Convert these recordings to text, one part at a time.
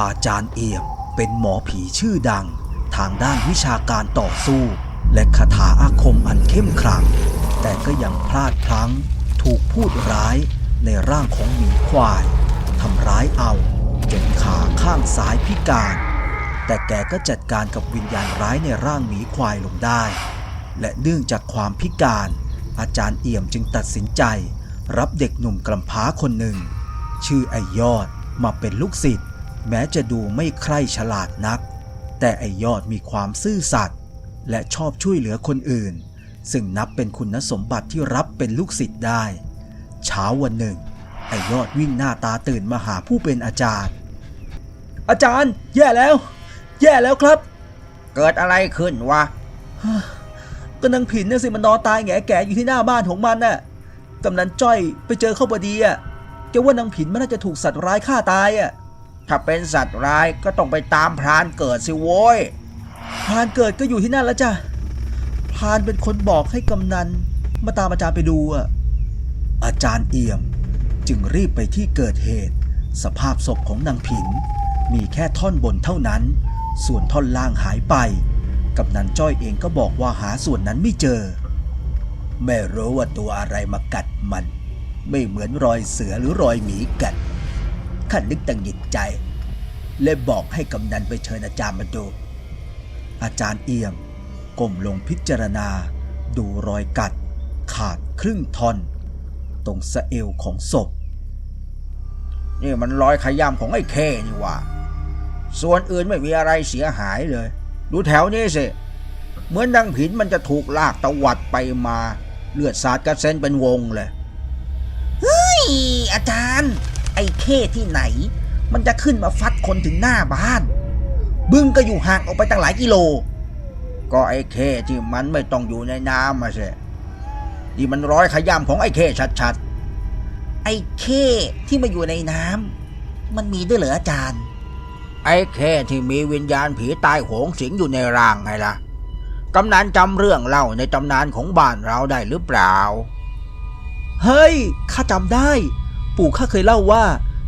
อาจารย์เอี่ยมเป็นหมอผีชื่อดัง ทางด้านวิชาการต่อสู้ และคาถาอาคมอันเข้มขลัง แต่ก็ยังพลาดพลั้ง ถูกพูดร้ายในร่างของหมีควาย ทำร้ายเอาจนขาข้างซ้ายพิการ แต่แกก็จัดการกับวิญญาณร้ายในร่างหมีควายลงได้ และเนื่องจากความพิการ อาจารย์เอี่ยมจึงตัดสินใจ รับเด็กหนุ่มกำพร้าคนหนึ่ง ชื่อไอยอดมาเป็นลูกศิษย์ แม้จะดูไม่ใคร่ฉลาดนัก แต่ไอยอดมีความซื่อสัตย์และชอบช่วยเหลือคนอื่น ซึ่งนับเป็นคุณสมบัติที่รับเป็นลูกศิษย์ได้ เช้าวันหนึ่ง ไอยอดวิ่งหน้าตาตื่นมาหาผู้เป็นอาจารย์ อาจารย์ แย่แล้ว แย่แล้วครับ เกิดอะไรขึ้นวะก็นางผินน่ะสิมันนอนตายแงแก่อยู่ที่หน้าบ้านของมันน่ะกำนันจ้อยไปเจอเข้าพอดีอะแกว่านางผินมันน่าจะถูกสัตว์ร้ายฆ่าตายอะ ถ้าเป็นสัตว์ร้ายก็ต้องไปตามพรานเกิดสิโว้ยพรานเกิดก็อยู่ที่นั่นแล้วจ้ะพรานเป็นคนบอกให้กำนัน มาตามอาจารย์ไปดูอะอาจารย์เอี่ยมจึงรีบไปที่เกิดเหตุ สภาพศพของนางผิน มีแค่ท่อนบนเท่านั้น ส่วนท่อนล่างหายไปกำนันจ้อยเองก็บอกว่าหาส่วนนั้นไม่เจอ ไม่รู้ว่าตัวอะไรมากัดมัน ไม่เหมือนรอยเสือหรือรอยหมีกัด ข้านึกตังหงิดใจ เลยบอกให้กำนันไปเชิญอาจารย์มาดู อาจารย์เอี่ยมก้มลงพิจารณา ดูรอยกัด ขาดครึ่งท่อน ตรงสะเอวของศพ นี่มันรอยขย้ำของไอ้เคนี่ว่า ส่วนอื่นไม่มีอะไรเสียหายเลย ดูแถวนี้สิ เหมือนนางผินมันจะถูกลากตะวัดไปมา เลือดสาดกระเซ็นเป็นวงเลย เฮ้ย อาจารย์ ไอ้เข้ที่ไหน มันจะขึ้นมาฟัดคนถึงหน้าบ้าน บึ้งก็อยู่ห่างออกไปตั้งหลายกิโล ก็ไอ้เคที่มันไม่ต้องอยู่ในน้ำมาสินี่มันร้อยขย้ำของไอ้เคชัดๆ ไอ้เข้ที่มาอยู่ในน้ำมันมีด้วยเหรออาจารย์ ไอ้เคที่มีวิญญาณผีตายโหงสิงอยู่ในร่างไงล่ะกำนันจำเรื่องเล่าในตำนานของบ้านเราได้หรือเปล่า เฮ้ย ข้าจำได้ ปู่ข้าเคยเล่าว่า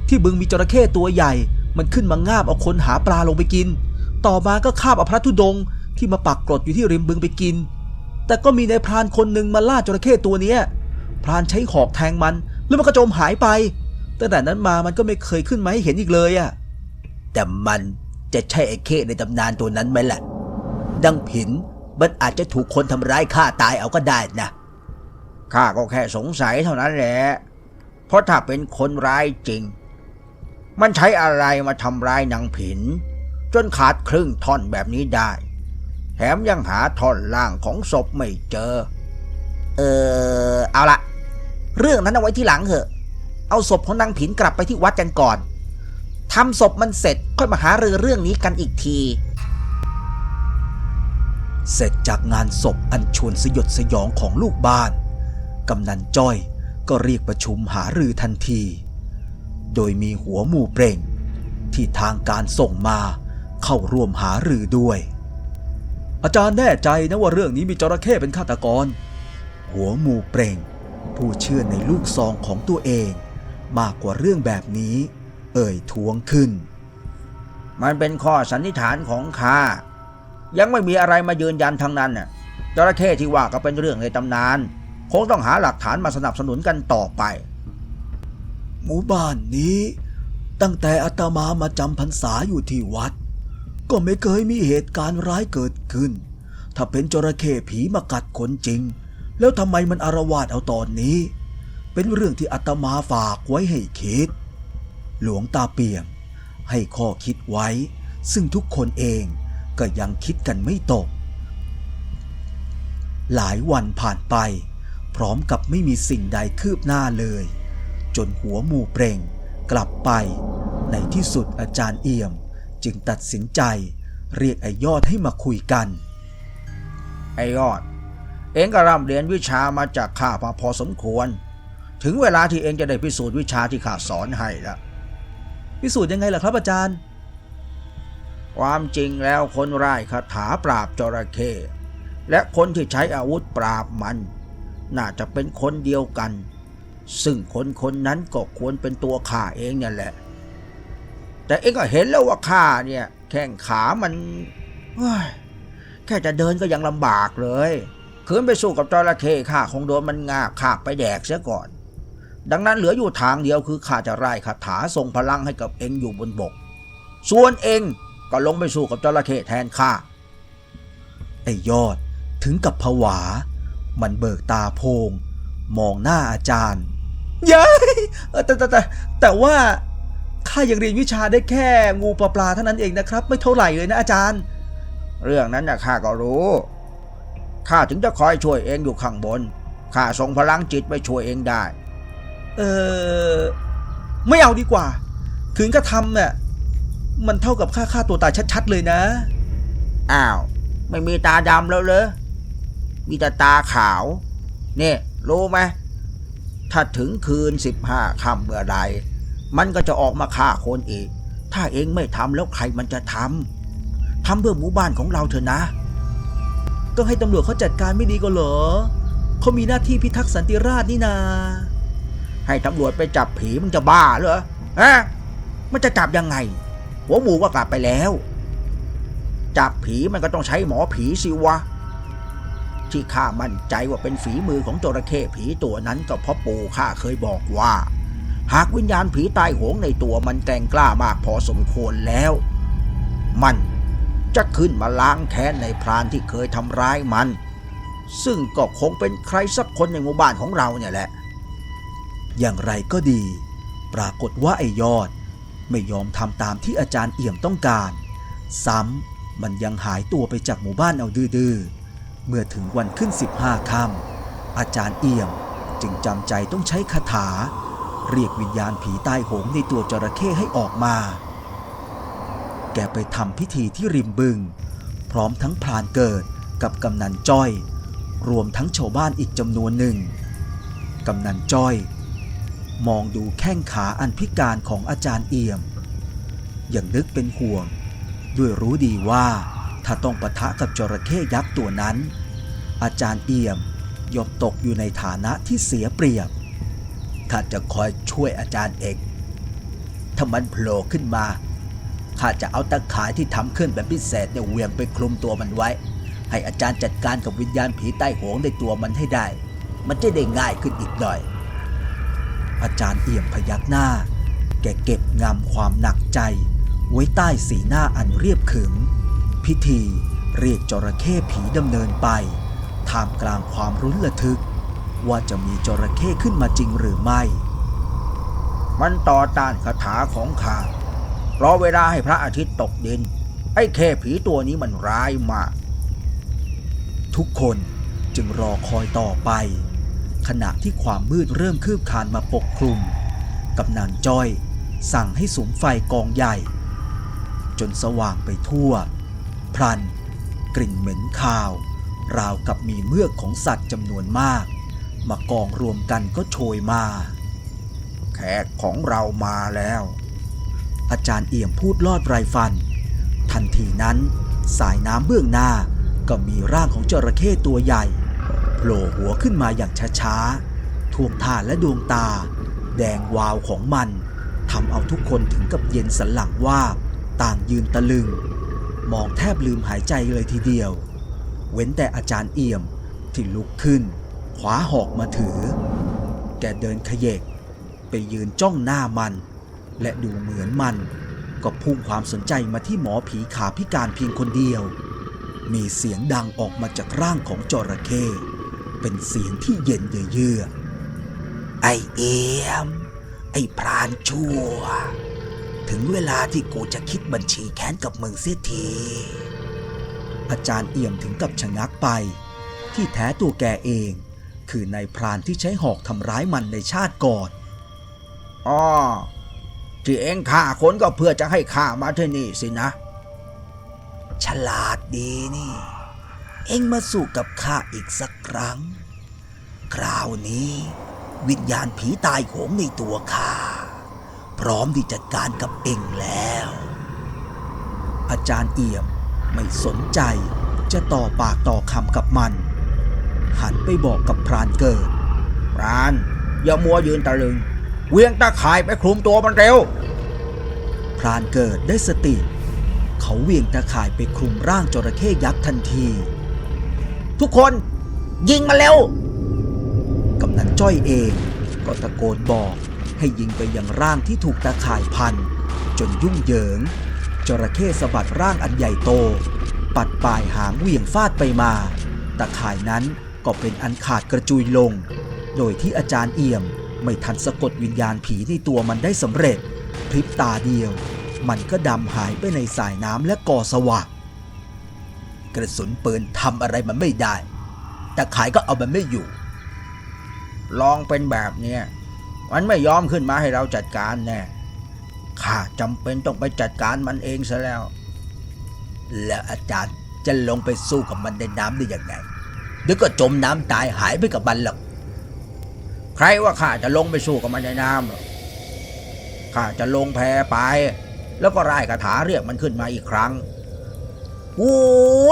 ที่บึงมีจระเข้ตัวใหญ่ มันขึ้นมางาบเอาคนหาปลาลงไปกิน ต่อมาก็คาบเอาพระธุดงที่มาปักกรดอยู่ที่ริมบึงไปกิน แต่ก็มีในายพรานคนหนึ่งมาล่าจระเข้ตัวเนี้ยพรานใช้หอกแทงมัน แล้วมันก็จมหายไปตั้งแต่นั้นมามันก็ไม่เคยขึ้นมาให้เห็นอีกเลยอะแต่มันจะใช่ไอ้เข้ในตำนานตัวนั้นไหมล่ะ ดังผินมันอาจจะถูกคนทำร้ายฆ่าตายเอาก็ได้นะข้าก็แค่สงสัยเท่านั้นแหละ เพราะถ้าเป็นคนร้ายจริง มันใช้อะไรมาทำร้ายนางผิน จนขาดครึ่งท่อนแบบนี้ได้ แถมยังหาท่อนล่างของศพไม่เจอ เออเอาละเรื่องนั้นเอาไว้ที่หลังเถอะ เอาศพของนางผินกลับไปที่วัดกันก่อนทำศพมันเสร็จค่อยมาหารือเรื่องนี้กันอีกที เสร็จจากงานศพอันชวนสยดสยองของลูกบ้าน กำนันจ้อย ก็เรียกประชุมหารือทันที โดยมีหัวหมู่เปร่ง ที่ทางการส่งมาเข้าร่วมหารือด้วย อาจารย์แน่ใจนะว่าเรื่องนี้มีจระเข้เป็นฆาตกร หัวหมู่เปร่ง ผู้เชื่อในลูกซองของตัวเอง มากกว่าเรื่องแบบนี้ เอ่ยทวงขึ้น มันเป็นข้อสันนิษฐานของข้ายังไม่มีอะไรมายืนยันทั้งนั้นน่ะจระเข้ที่ว่าก็เป็นเรื่องในตำนาน คงต้องหาหลักฐานมาสนับสนุนกันต่อไป หมู่บ้านนี้ ตั้งแต่อาตมามาจำพรรษาอยู่ที่วัด ก็ไม่เคยมีเหตุการณ์ร้ายเกิดขึ้น ถ้าเป็นจระเข้ผีมากัดคนจริง แล้วทำไมมันอารวาสเอาตอนนี้ เป็นเรื่องที่อาตมาฝากไว้ให้คิด หลวงตาเปี่ยมให้ข้อคิดไว้ ซึ่งทุกคนเองก็ยังคิดกันไม่ตก หลายวันผ่านไป พร้อมกับไม่มีสิ่งใดคืบหน้าเลย จนหัวหมู่เปร่งกลับไป ในที่สุดอาจารย์เอี่ยมจึงตัดสินใจ เรียกไอ้ยอดให้มาคุยกัน ไอ้ยอด เองก็ร่ำเรียนวิชามาจากข้ามาพอสมควร ถึงเวลาที่เองจะได้พิสูจน์วิชาที่ข้าสอนให้แล้วพิสูจน์ยังไงล่ะครับอาจารย์ ความจริงแล้วคนร้ายคาถาปราบจระเข้และคนที่ใช้อาวุธปราบมัน น่าจะเป็นคนเดียวกัน ซึ่งคนคนนั้นก็ควรเป็นตัวข้าเองนั่นแหละ แต่เองก็เห็นแล้วว่าข้าเนี่ย แข้งขามันแค่จะเดินก็ยังลำบากเลยขืนไปสู้กับจระเข้ข้าคงโดนมันงาบขาไปแดกเสียก่อน ดังนั้นเหลืออยู่ทางเดียวคือข้าจะไล่คาถาทรงพลังให้กับเองอยู่บนบก ส่วนเองก็ลงไปสู้กับจระเข้แทนข้าไอ้ยอดถึงกับผวา มันเบิกตาโพง มองหน้าอาจารย์ย้ายแต่แต่แต่แต่ว่าข้ายังเรียนวิชาได้แค่งูปลาปลาเท่านั้นเองนะครับ ไม่เท่าไหร่เลยนะอาจารย์ เรื่องนั้นนะข้าก็รู้ข้าถึงจะคอยช่วยเองอยู่ข้างบนข้าส่งพลังจิตไปช่วยเองได้ เออไม่เอาดีกว่า ถึงกระทำเนี่ยมันเท่ากับค่าค่าตัวตายชัด ๆ เลยนะ อ้าว ไม่มีตาดำแล้วเหรอ มีแต่ตาขาว เนี่ยรู้ไหมถ้าถึงคืนสิบห้าค่ำเมื่อใด มันก็จะออกมาฆ่าคนอีก ถ้าเองไม่ทำแล้วใครมันจะทำทำเพื่อหมู่บ้านของเราเถอะนะ ก็ให้ตำรวจเขาจัดการไม่ดีก็เหรอเขามีหน้าที่พิทักษ์สันติราษฎร์นี่นา ให้ตำรวจไปจับผีมึงจะบ้าเหรอฮะมันจะจับยังไง หัวหมูก็กลับไปแล้ว จับผีมันก็ต้องใช้หมอผีสิวะ ที่ข้ามั่นใจว่าเป็นฝีมือของจระเข้ผีตัวนั้นก็เพราะปู่ข้าเคยบอกว่า หากวิญญาณผีตายโหงในตัวมันแกร่งกล้ามากพอสมควรแล้ว มันจะขึ้นมาล้างแค้นในพรานที่เคยทำร้ายมัน ซึ่งก็คงเป็นใครสักคนในหมู่บ้านของเราเนี่ยแหละ อย่างไรก็ดี ปรากฏว่าไอ้ยอด ไม่ยอมทำตามที่อาจารย์เอี่ยมต้องการ ซ้ำมันยังหายตัวไปจากหมู่บ้านเอาดื้อๆ เมื่อถึงวันขึ้น 15ค่ำอาจารย์เอี่ยมจึงจำใจต้องใช้คาถา เรียกวิญญาณผีใต้โหงในตัวจระเข้ให้ออกมา แกไปทำพิธีที่ริมบึง พร้อมทั้งพรานเกิดกับกำนันจ้อย รวมทั้งชาวบ้านอีกจำนวนหนึ่งกำนันจ้อย มองดูแข้งขาอันพิการของอาจารย์เอี่ยม อย่างนึกเป็นห่วง ด้วยรู้ดีว่า ถ้าต้องปะทะกับจระเข้ยักษ์ตัวนั้น อาจารย์เอี่ยมย่อมตกอยู่ในฐานะที่เสียเปรียบข้าจะคอยช่วยอาจารย์เองถ้ามันโผล่ขึ้นมาข้าจะเอาตะข่ายที่ทำขึ้นแบบพิเศษเนี่ยเวียงไปคลุมตัวมันไว้ ให้อาจารย์จัดการกับวิญญาณผีใต้หงในตัวมันให้ได้ มันจะได้ง่ายขึ้นอีกหน่อย อาจารย์เอี่ยมพยักหน้า แกเก็บงำความหนักใจ ไว้ใต้สีหน้าอันเรียบขึม พิธี เรียกจระเข้ผีดำเนินไปท่ามกลางความรุนระทึก ว่าจะมีจระเข้ขึ้นมาจริงหรือไม่ มันต่อต้านคาถาของข้ารอเวลาให้พระอาทิตย์ตกดิน ไอ้แค่ผีตัวนี้มันร้ายมาก ทุกคนจึงรอคอยต่อไป ขณะที่ความมืดเริ่มคืบคลานมาปกคลุมกำนันจ้อยสั่งให้สุมไฟกองใหญ่ จนสว่างไปทั่ว พลัน กลิ่นเหม็นคาว ราวกับมีเมือกของสัตว์จำนวนมาก มากองรวมกันก็โชยมา แขกของเรามาแล้ว อาจารย์เอี่ยมพูดลอดไรฟัน ทันทีนั้นสายน้ำเบื้องหน้าก็มีร่างของจระเข้ตัวใหญ่โผล่หัวขึ้นมาอย่างช้าๆท่วงท่าและดวงตา แดงวาวของมันทำเอาทุกคนถึงกับเย็นสันหลังว่า ต่างยืนตะลึง มองแทบลืมหายใจเลยทีเดียว เว้นแต่อาจารย์เอี่ยมที่ลุกขึ้นคว้าหอกมาถือ แกเดินขยเยก ไปยืนจ้องหน้ามัน และดูเหมือนมัน ก็พุ่งความสนใจมาที่หมอผีขาพิการเพียงคนเดียว มีเสียงดังออกมาจากร่างของจระเข้เป็นเสียงที่เย็นเยือกไอเอี่ยม ไอพรานชั่ว ถึงเวลาที่กูจะคิดบัญชีแค้นกับมึงเสียที อาจารย์เอี่ยมถึงกับชะงักไป ที่แท้ตัวแกเอง คือนายพรานที่ใช้หอกทำร้ายมันในชาติก่อนอ๋อที่เองฆ่าคนก็เพื่อจะให้ข้ามาที่นี่สินะ ฉลาดดีนี่ เองมาสู้กับข้าอีกสักครั้ง คราวนี้ วิญญาณผีตายโหงในตัวข้า พร้อมที่จัดการกับเองแล้ว อาจารย์เอี่ยมไม่สนใจจะต่อปากต่อคำกับมัน หันไปบอกกับพรานเกิด พรานอย่ามัวยืนตะลึง เวียงตะข่ายไปคลุมตัวมันเร็ว พรานเกิดได้สติ เขาเวียงตะข่ายไปคลุมร่างจระเข้ยักษ์ทันที ทุกคนยิงมาเร็วกำนันจ้อยเองก็ตะโกนบอก ให้ยิงไปยังร่างที่ถูกตาข่ายพัน จนยุ่งเหยิง จระเข้สะบัดร่างอันใหญ่โต ปัดปลายหางเหวี่ยงฟาดไปมาตาข่ายนั้นก็เป็นอันขาดกระจุยลง โดยที่อาจารย์เอี่ยมไม่ทันสะกดวิญญาณผีในตัวมันได้สำเร็จ พริบตาเดียว มันก็ดำหายไปในสายน้ำและก่อสว่างกระสุนปืนทำอะไรมันไม่ได้ตาข่ายก็เอามันไม่อยู่ ลองเป็นแบบเนี้ย มันไม่ยอมขึ้นมาให้เราจัดการแน่ ข้าจำเป็นต้องไปจัดการมันเองซะแล้ว แล้วอาจารย์จะลงไปสู้กับมันในน้ำได้ยังไงเดี๋ยวก็จมน้ำตายหายไปกับมันหรอกใครว่าข้าจะลงไปสู้กับมันในน้ำหรอกข้าจะลงแพไป แล้วก็ร่ายคาถาเรียกมันขึ้นมาอีกครั้ง โอ้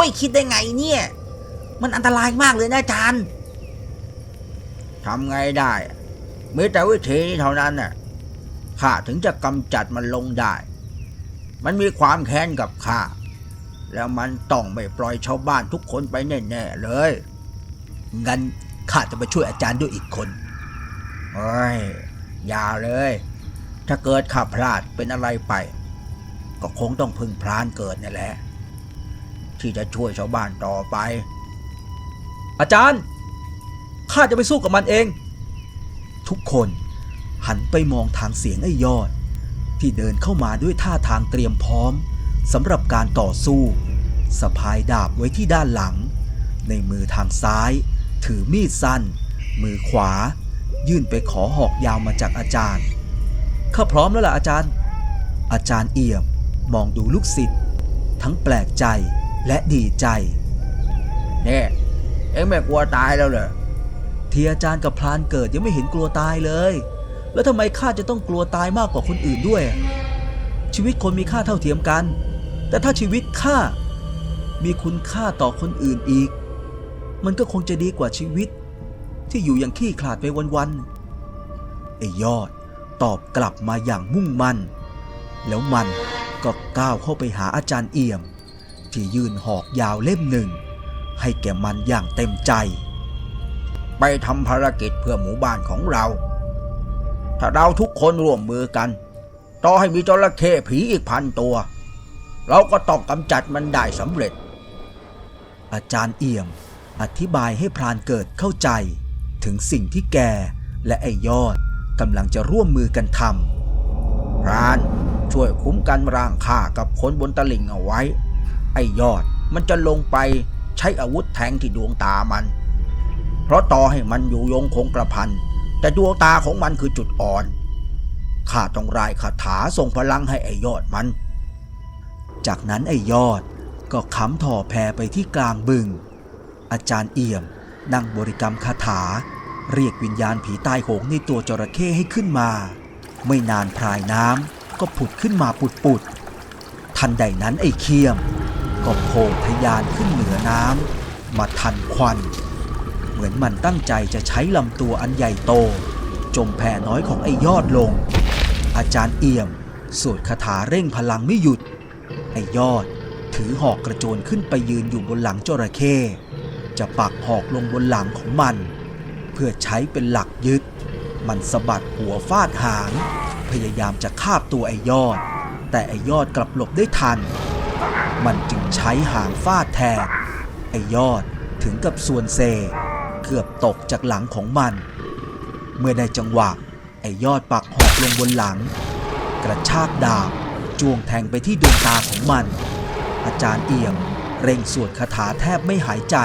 ยคิดได้ไงเนี่ย มันอันตรายมากเลยนะอาจารย์ทำไงได้ มีแต่วิธีนี้เท่านั้นน่ะข้าถึงจะกำจัดมันลงได้ มันมีความแค้นกับข้า แล้วมันต้องไม่ปล่อยชาวบ้านทุกคนไปแน่ๆเลย งั้นข้าจะไปช่วยอาจารย์ด้วยอีกคนเฮ้ยอย่าเลย ถ้าเกิดข้าพลาดเป็นอะไรไป ก็คงต้องพึ่งพรานเกิดนี่แหละ ที่จะช่วยชาวบ้านต่อไป อาจารย์ข้าจะไปสู้กับมันเอง ทุกคน หันไปมองทางเสียงไอ้ยอด ที่เดินเข้ามาด้วยท่าทางเตรียมพร้อมสำหรับการต่อสู้สะพายดาบไว้ที่ด้านหลัง ในมือทางซ้าย ถือมีดสั้น มือขวา ยื่นไปขอหอกยาวมาจากอาจารย์ข้าพร้อมแล้วล่ะอาจารย์ อาจารย์เอี่ยมมองดูลูกศิษย์ทั้งแปลกใจและดีใจเนี่ยเอ็งไม่กลัวตายแล้วเหรอ ที่อาจารย์กับพลานเกิดยังไม่เห็นกลัวตายเลย แล้วทำไมข้าจะต้องกลัวตายมากกว่าคนอื่นด้วย ชีวิตคนมีค่าเท่าเทียมกัน แต่ถ้าชีวิตข้ามีคุณค่าต่อคนอื่นอีก มันก็คงจะดีกว่าชีวิต ที่อยู่อย่างขี้ขลาดไปวันๆไอ้ยอดตอบกลับมาอย่างมุ่งมั่น แล้วมันก็ก้าวเข้าไปหาอาจารย์เอี่ยม ที่ยืนหอกยาวเล่มหนึ่ง ให้แก่มันอย่างเต็มใจ ไปทำภารกิจเพื่อหมู่บ้านของเรา ถ้าเราทุกคนร่วมมือกัน ต่อให้มีจระเข้ผีอีกพันตัว เราก็ต้องกำจัดมันได้สำเร็จ อาจารย์เอี่ยมอธิบายให้พรานเกิดเข้าใจ ถึงสิ่งที่แกและไอ้ยอดกำลังจะร่วมมือกันทำพรานช่วยคุ้มกันร่างข้ากับคนบนตลิ่งเอาไว้ ไอ้ยอดมันจะลงไปใช้อาวุธแทงที่ดวงตามัน เพราะต่อให้มันอยู่ยงคงกระพัน แต่ดวงตาของมันคือจุดอ่อน ข้าต้องรายคาถาส่งพลังให้ไอ้ยอดมัน จากนั้นไอ้ยอดก็ค้ำถ่อแพรไปที่กลางบึง อาจารย์เอี่ยมนั่งบริกรรมคาถา เรียกวิญญาณผีตายโหงในตัวจระเข้ให้ขึ้นมา ไม่นานพรายน้ำก็ผุดขึ้นมาปุดปุดๆทันใดนั้นไอ้เคียม ก็โผล่ทะยานขึ้นเหนือน้ำมาทันควัน เหมือนมันตั้งใจจะใช้ลำตัวอันใหญ่โต จมแผ่น้อยของไอ้ยอดลง อาจารย์เอี่ยม สวดคาถาเร่งพลังไม่หยุด ไอ้ยอดถือหอกกระโจนขึ้นไปยืนอยู่บนหลังจระเข้จะปักหอกลงบนหลังของมัน เพื่อใช้เป็นหลักยึด มันสะบัดหัวฟาดหาง พยายามจะคาบตัวไอ้ยอด แต่ไอ้ยอดกลับหลบได้ทัน มันจึงใช้หางฟาดแทนไอ้ยอดถึงกับส่วนเซ เกือบตกจากหลังของมัน เมื่อได้จังหวะ ไอยอดปักหอกลงบนหลัง กระชากดาบจ้วงแทงไปที่ดวงตาของมัน อาจารย์เอี่ยมเร่งสวดคาถาแทบไม่หายใจ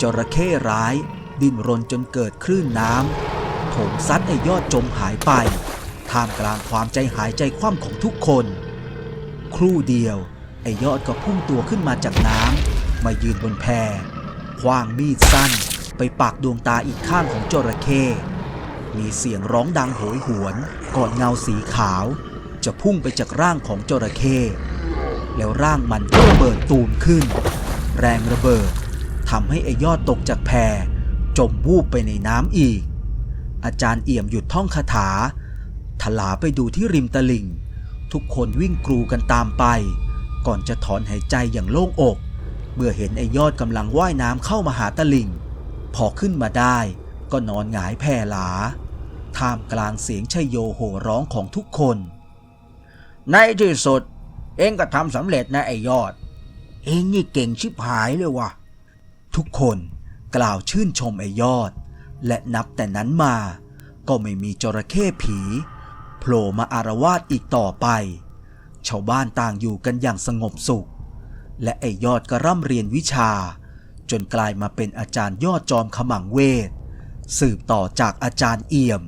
จระเข้ร้าย ดิ้นรนจนเกิดคลื่นน้ำโถมซัดไอยอดจมหายไป ท่ามกลางความใจหายใจคว่ำของทุกคน ครู่เดียว ไอยอดก็พุ่งตัวขึ้นมาจากน้ำมายืนบนแพคว้างมีดสั้น ไปปักดวงตาอีกข้างของจระเข้ มีเสียงร้องดังโหยหวนก่อนเงาสีขาว จะพุ่งไปจากร่างของจระเข้แล้วร่างมันก็ระเบิดตูมขึ้น แรงระเบิดทำให้ไอยอดตกจากแพจมวูบไปในน้ำอีก อาจารย์เอี่ยมหยุดท่องคาถา ถลาไปดูที่ริมตลิ่ง ทุกคนวิ่งกรูกันตามไป ก่อนจะถอนหายใจอย่างโล่งอก เมื่อเห็นไอยอดกำลังว่ายน้ำเข้ามาหาตะลิง พอขึ้นมาได้ก็นอนหงายแผ่หลา ท่ามกลางเสียงชัยโยโห่ร้องของทุกคน ในที่สุด เองก็ทำสำเร็จนะไอยอด เองนี่เก่งชิบหายเลยว่ะ ทุกคนกล่าวชื่นชมไอยอด และนับแต่นั้นมาก็ไม่มีจระเข้ผีโผล่มาอารวาสอีกต่อไป ชาวบ้านต่างอยู่กันอย่างสงบสุข และไอยอดก็ร่ำเรียนวิชา จนกลายมาเป็นอาจารย์ยอดจอมขมังเวท สืบต่อจากอาจารย์เอี่ยม